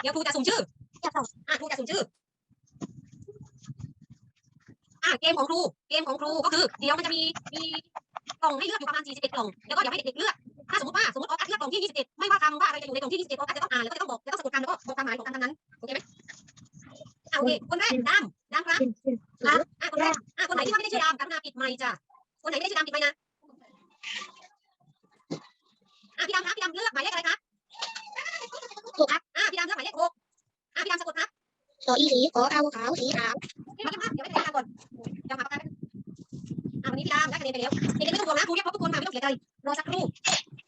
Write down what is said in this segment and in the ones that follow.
เดี๋ยวครูจะสุ่มชื่อจับต่ออะครูจะสุ่มชื่ออะเกมของครู เกมของครูก็คือ เดี๋ยวมันจะมีมีกล่องให้เลือกอยู่ประมาณ41กล่องแล้วก็เดี๋ยวให้เด็กๆเลือกถ้าสมมติว่าสมมติออกัสเลือกกล่องที่21ไม่ว่าคำว่าอะไรจะอยู่ในกล่องที่21ออกัสจะต้องอ่านแล้วก็จะต้องบอกแล้วก็สะกดคำแล้วก็บอกความหมายของคำนั้นๆโอเคไหมอะโอเคคนแรกดำดำครับครับอะคนแรกอะคนไหนที่ว่าไม่ได้ชื่อดำกรุณาปิดไมค์จ้ะคนไหนไม่ได้ชื่อดำปิดไมค์นะอะพี่ดำครับพี่ดำเลือกหมายเลขอะไรครับหกครับ อะพี่ดำเลือกหมายเลขหกอะพี่ดำสะกดครับ ต่ออีสีขอเอาขาวสีขาวเดี๋ยวเดี๋ยวไม่ได้ก่อนเดี๋ยวหาปากกาอะวันนี้พี่ดำได้คะแนนไปแล้วเด็กๆไม่ต้องห่วงนะครูเรียกพบทุกคนมาไม่ต้องเสียใจรอสักครู่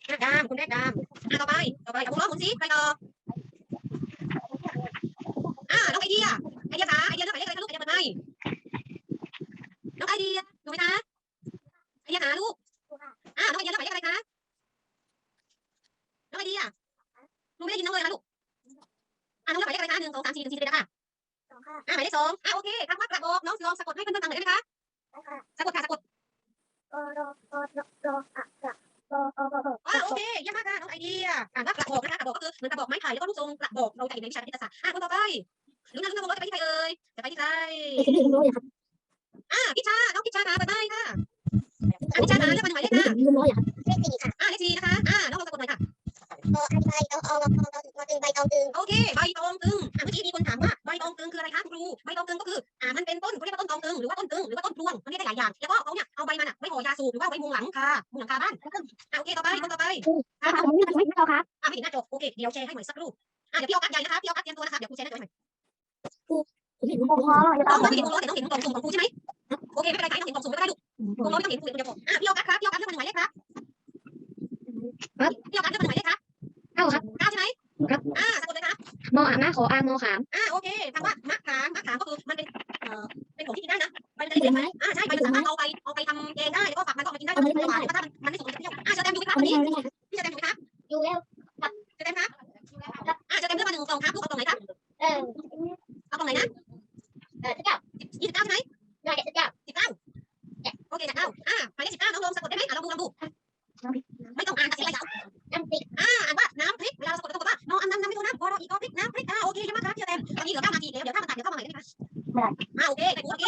อะดำคนแรกดำอะต่อไปต่อไปเอาวงล้อหมุนสิใครต่ออะน้องไอเดียไอเดียจ๋าไอเดียเลือกหมายเลขอะไรคะลูกไอเดียเปิดไมค์น้องไอเดียดูไหมคะไอเดียหาลูกอะน้องไอเดียเลือกหมายเลขอะไรคะน้องไอเดียหนูไม่ได้ยินน้องเลยนะลูกอะน้องเลือกหมายเลขอะไรคะหนึ่งสองสามสี่หนึ่งสี่สิบเอ็ดอะค่ะ ค่ะอะหมายเลขสองอะโอเคคำว่ากระบอกน้องลองสะกดให้เพื่อนๆฟังหน่อยได้ไหมคะค่ะสะกดค่ะสะกดโอโรโอโรโรอะกะโอโอโอโออ่าโอเคเยี่ยมมากค่ะน้องไอเดียอ่านว่ากระบอกนะคะกระบอกก็คือเหมือนกระบอกไม้ไผ่แล้วก็ลูกทรงกระบอกเราจะเห็นในวิชาคณิตศาสตร์อะคนต่อไปลุ้นนะลุ้นนะวงรถจะไปที่ใครเอ่ยจะไปที่ใครไปถึงถึงร้อยครับอะพิชาน้องพิชาค่ะเปิดไม้ค่ะอะพิชาค่ะเลือกมาหนึ่งหมายเลขค่ะถึงร้อยครับเลขสี่ค่ะอะเลขสี่นะคะ ใบโอโอโอโอโอตึงใบตองตึงโอเคใบตองตึงอะเมื่อกี้มีคนถามว่าใบตองตึงคืออะไรคะครูใบตองตึงก็คืออ่ามันเป็นต้นเขาเรียกว่าต้นตองตึงหรือว่าต้นตึงหรือว่าต้นพลวงมันเรียกได้หลายอย่างแล้วก็เขาเนี่ยเอาใบมันอะไว้ห่อยาสูบหรือว่าไว้มุงหลังคามุงหลังคาบ้านอะโอเคต่อไปคนต่อไปค่ะผมนี่มันไม่เอาค่ะอะไม่เห็นหน้าจอโอเคเดี๋ยวแชร์ให้ใหม่สักรูปอะเดี๋ยวพี่ออกัสใหญ่นะคะพี่ออกัสเตรียมตัวนะคะเดี๋ยวครูแชร์หน้าจอให้ใหม่ผมเห็นผมพอจะน้ต้อองงมองไม่เห็นวงล้อแต่น้องเห็นกล่องสุ่มของครูใช่ไหมโอเคไม่เป็นไรค่ะน้องเห็นกล่องสุ่มไม่ได้ลูกวงล้อไม่ต้องเห็นครูเห็นคนเดียวพออะพี่ออกัสครับพี่ออกัสเลือกมาหนึ่งหมายเลขครับ อามะขออามอขามอ่าโอเคคำว่ามะขามมะขามก็คือมันเป็นเอ่อเป็นของที่กินได้นะไปมันจะเป็ไหมอ่าใช่ไปมันสามารถเอาไปเอาไปทำเองได้แล้วก็ฝักมันก็เอาไปกินได้ก็กถ้ามันไม่สุกมันจะเปรี้ยวอ่าจะเต็มยูไหมครับพี่พี่จะเต็มยูไหมครับอยู่แล้วจะเต็มครับอ่าจะเต็มเรื่องมาหนึ่งกล่องครับลูกกล่องไหนครับเออเอากล่องไหนนะเออสิบเก้ายี่สิบเก้าใช่ไหมได้สิบเก้าสิบเก้าโอเคสิบเก้าอ่าหมายเลขสิบเก้าน้องลงสะกดได้ไหมอ่าลองดูลองดู เดี๋ยวเข้ามาใหม่ได้ไหมคะไม่ได้อ่าโอเคแต่โอเค